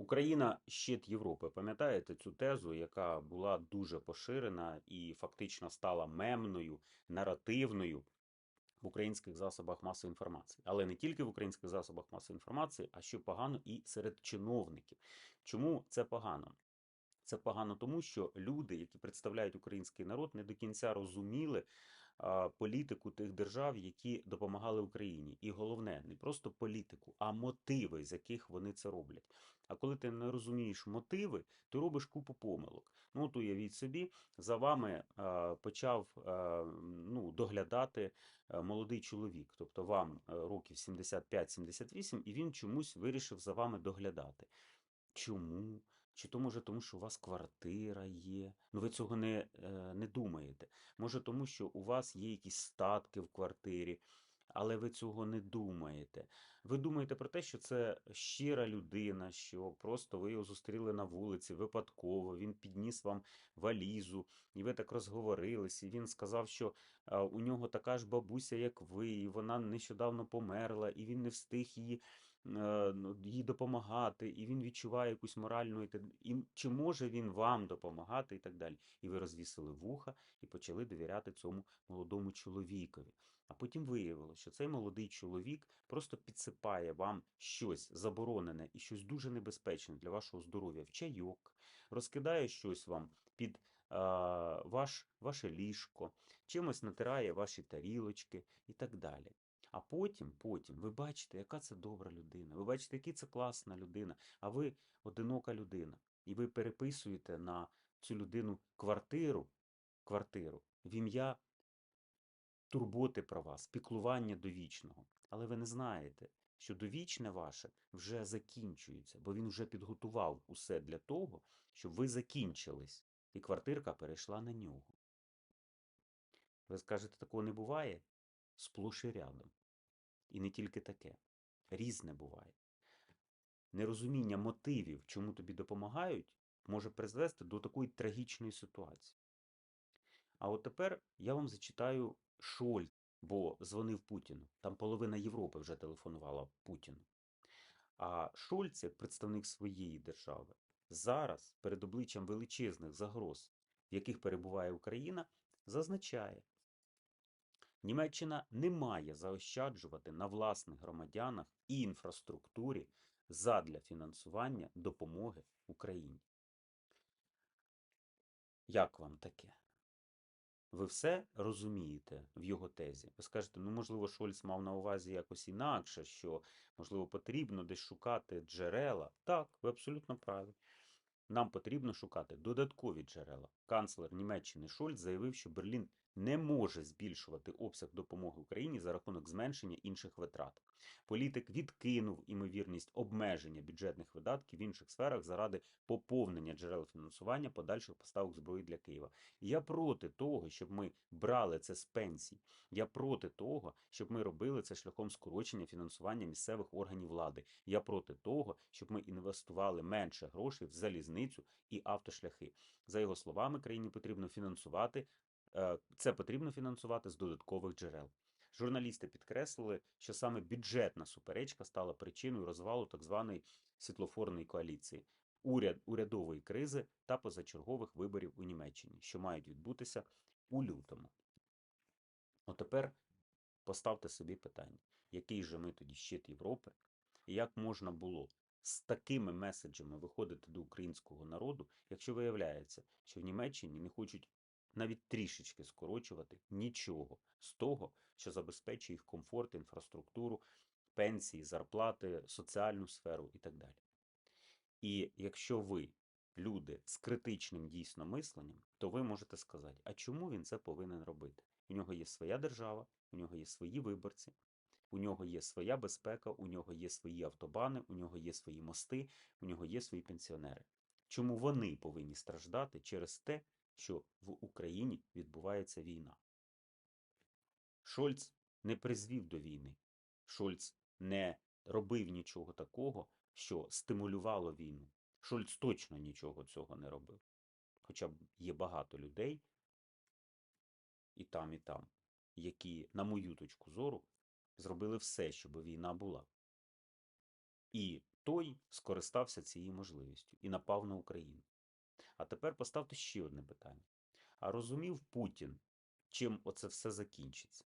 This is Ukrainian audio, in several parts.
Україна щит Європи. Пам'ятаєте цю тезу, яка була дуже поширена і фактично стала мемною, наративною в українських засобах масової інформації, але не тільки в українських засобах масової інформації, а що погано і серед чиновників. Чому це погано? Це погано тому, що люди, які представляють український народ, не до кінця розуміли політику тих держав, які допомагали Україні. І головне, не просто політику, а мотиви, з яких вони це роблять. А коли ти не розумієш мотиви, ти робиш купу помилок. Ну, от уявіть собі, за вами почав ну, доглядати молодий чоловік, тобто вам років 75-78, і він чомусь вирішив за вами доглядати. Чому? Чи то може тому, що у вас квартира є? Ну ви цього не, е, не думаєте. Може тому, що у вас є якісь статки в квартирі, але ви цього не думаєте. Ви думаєте про те, що це щира людина, що просто ви його зустріли на вулиці випадково, він підніс вам валізу, і ви так розговорились, і він сказав, що у нього така ж бабуся, як ви, і вона нещодавно померла, і він не встиг її е, ну, їй допомагати, і він відчуває якусь моральну і, і чи може він вам допомагати, і так далі. І ви розвісили вуха і почали довіряти цьому молодому чоловікові. А потім виявилося, що цей молодий чоловік просто підсипає вам щось заборонене і щось дуже небезпечне для вашого здоров'я в чайок, розкидає щось вам під а, ваш, ваше ліжко, чимось натирає ваші тарілочки і так далі. А потім, потім ви бачите, яка це добра людина, ви бачите, який це класна людина, а ви одинока людина. І ви переписуєте на цю людину квартиру, квартиру в ім'я турботи про вас, піклування довічного. Але ви не знаєте, що довічне ваше вже закінчується, бо він вже підготував усе для того, щоб ви закінчились, і квартирка перейшла на нього. Ви скажете, такого не буває? Сплош і рядом. І не тільки таке. Різне буває. Нерозуміння мотивів, чому тобі допомагають, може призвести до такої трагічної ситуації. А от тепер я вам зачитаю Шольц, бо дзвонив Путіну. Там половина Європи вже телефонувала Путіну. А Шольц, як представник своєї держави, зараз перед обличчям величезних загроз, в яких перебуває Україна, зазначає, Німеччина не має заощаджувати на власних громадянах і інфраструктурі задля фінансування допомоги Україні. Як вам таке? Ви все розумієте в його тезі. Ви скажете, ну можливо, Шольц мав на увазі якось інакше, що можливо потрібно десь шукати джерела. Так, ви абсолютно праві. Нам потрібно шукати додаткові джерела. Канцлер Німеччини Шольц заявив, що Берлін не може збільшувати обсяг допомоги Україні за рахунок зменшення інших витрат. Політик відкинув імовірність обмеження бюджетних видатків в інших сферах заради поповнення джерел фінансування подальших поставок зброї для Києва. Я проти того, щоб ми брали це з пенсій. Я проти того, щоб ми робили це шляхом скорочення фінансування місцевих органів влади. Я проти того, щоб ми інвестували менше грошей в залізницю і автошляхи. За його словами, країні потрібно фінансувати. Е, Це потрібно фінансувати з додаткових джерел. Журналісти підкреслили, що саме бюджетна суперечка стала причиною розвалу так званої світлофорної коаліції, уряд, урядової кризи та позачергових виборів у Німеччині, що мають відбутися у лютому. От тепер поставте собі питання, який же ми тоді щит Європи, і як можна було з такими меседжами виходити до українського народу, якщо виявляється, що в Німеччині не хочуть навіть трішечки скорочувати нічого з того, що забезпечує їх комфорт, інфраструктуру, пенсії, зарплати, соціальну сферу і так далі. І якщо ви люди з критичним дійсно мисленням, то ви можете сказати, а чому він це повинен робити? У нього є своя держава, у нього є свої виборці, у нього є своя безпека, у нього є свої автобани, у нього є свої мости, у нього є свої пенсіонери. Чому вони повинні страждати через те, що в Україні відбувається війна? Шольц не призвів до війни. Шольц не робив нічого такого, що стимулювало війну. Шольц точно нічого цього не робив. Хоча є багато людей, і там, і там, які, на мою точку зору, зробили все, щоб війна була. І той скористався цією можливістю і напав на Україну. А тепер поставте ще одне питання. А розумів Путін, чим оце все закінчиться?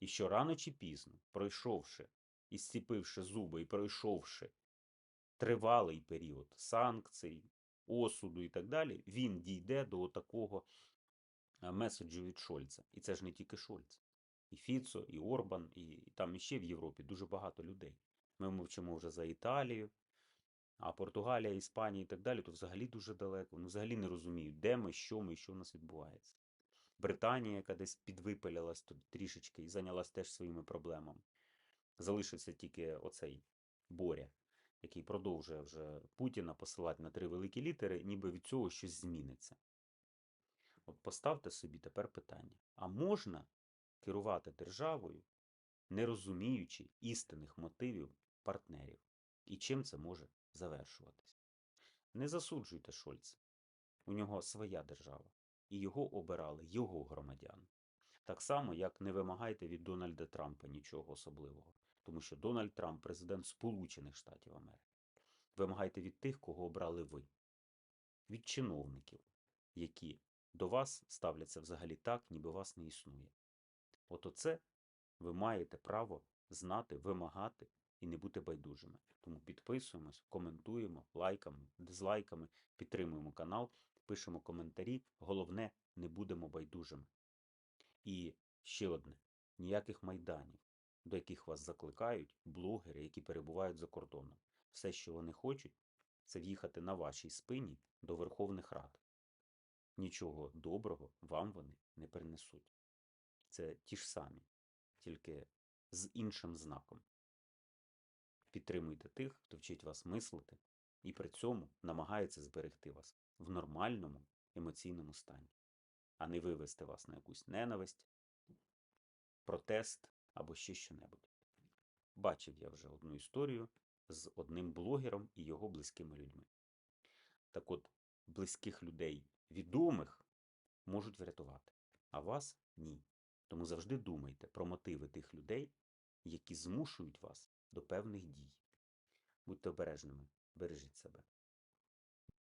І що рано чи пізно, пройшовши і зціпивши зуби, і пройшовши тривалий період санкцій, осуду і так далі, він дійде до такого меседжу від Шольца. І це ж не тільки Шольц. І Фіцо, і Орбан, і там іще в Європі дуже багато людей. Ми мовчимо вже за Італію, а Португалія, Іспанія і так далі, то взагалі дуже далеко. Вони взагалі не розуміють, де ми, що ми що в нас відбувається. Британія, яка десь підвипалялась тут трішечки і зайнялась теж своїми проблемами. Залишився тільки оцей Боря, який продовжує вже Путіна посилати на три великі літери, ніби від цього щось зміниться. От поставте собі тепер питання: а можна керувати державою, не розуміючи істинних мотивів партнерів? І чим це може завершуватись? Не засуджуйте Шольца. У нього своя держава, і його обирали його громадяни. Так само, як не вимагайте від Дональда Трампа нічого особливого, тому що Дональд Трамп президент Сполучених Штатів Америки. Вимагайте від тих, кого обрали ви, від чиновників, які до вас ставляться взагалі так, ніби вас не існує. От оце ви маєте право знати, вимагати і не бути байдужими. Тому підписуємось, коментуємо, лайками, дизлайками, підтримуємо канал, пишемо коментарі. Головне, не будемо байдужими. І ще одне: ніяких майданів, до яких вас закликають блогери, які перебувають за кордоном. Все, що вони хочуть, це в'їхати на вашій спині до Верховних Рад. Нічого доброго вам вони не принесуть. Це ті ж самі, тільки з іншим знаком. Підтримуйте тих, хто вчить вас мислити і при цьому намагається зберегти вас в нормальному емоційному стані, а не вивести вас на якусь ненависть, протест або ще що-небудь. Бачив я вже одну історію з одним блогером і його близькими людьми. Так от, близьких людей відомих можуть врятувати, а вас ні. Тому завжди думайте про мотиви тих людей, які змушують вас до певних дій. Будьте обережними, бережіть себе.